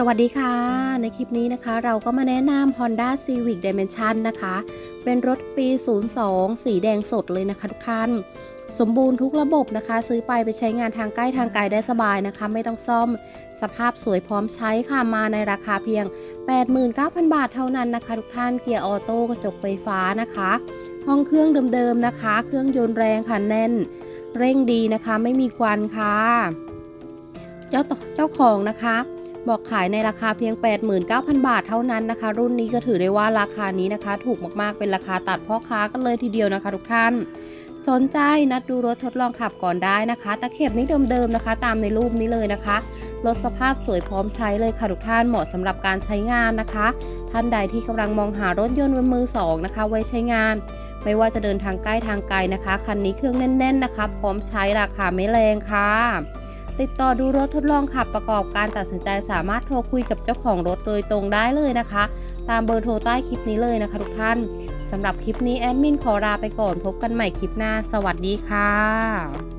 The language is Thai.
สวัสดีค่ะ ในคลิปนี้นะคะ เราก็มาแนะนำ Honda Civic Dimension นะคะ เป็นรถปี 02 สีแดงสดเลยนะคะทุกท่าน สมบูรณ์ทุกระบบนะคะ ซื้อไปไปใช้งานทางใกล้ทางไกลได้สบายนะคะ ไม่ต้องซ่อม สภาพสวยพร้อมใช้ค่ะ มาในราคาเพียง 89,000 บาทเท่านั้นนะคะ ทุกท่าน เกียร์ออโต้กระจกไฟฟ้านะคะ ห้องเครื่องเดิมๆนะคะ เครื่องยนต์แรงค่ะแน่น เร่งดีนะคะ ไม่มีควันค่ะ เจ้าเจ้าของนะคะ บอกขายในราคาเพียง 89,000 บาทเท่านั้นนะคะ รุ่นนี้ก็ถือได้ว่าราคานี้นะคะ ถูกมากๆเป็นราคาตัดพ่อค้ากันเลยทีเดียวนะคะ ทุกท่าน สนใจนัดดูรถทดลองขับก่อนได้นะคะ ตะเข็บนี้เดิมๆนะคะ ตามในรูปนี้เลยนะคะรถสภาพสวยพร้อมใช้เลยค่ะทุกท่านเหมาะสำหรับการใช้งานนะคะ ท่านใดที่กำลังมองหารถยนต์มือสองนะคะ ไว้ใช้งานไม่ว่าจะเดินทางใกล้ทางไกลนะคะ คันนี้เครื่องแน่น ๆ นะคะ พร้อมใช้ราคาไม่แรงค่ะ ติดต่อดูรถทดลองขับประกอบการตัดสินใจสามารถโทรคุยกับเจ้าของรถโดยตรงได้เลยนะคะ ตามเบอร์โทรใต้คลิปนี้เลยนะคะทุกท่านสำหรับคลิปนี้แอดมินขอลาไปก่อนพบกันใหม่คลิปหน้า สวัสดีค่ะ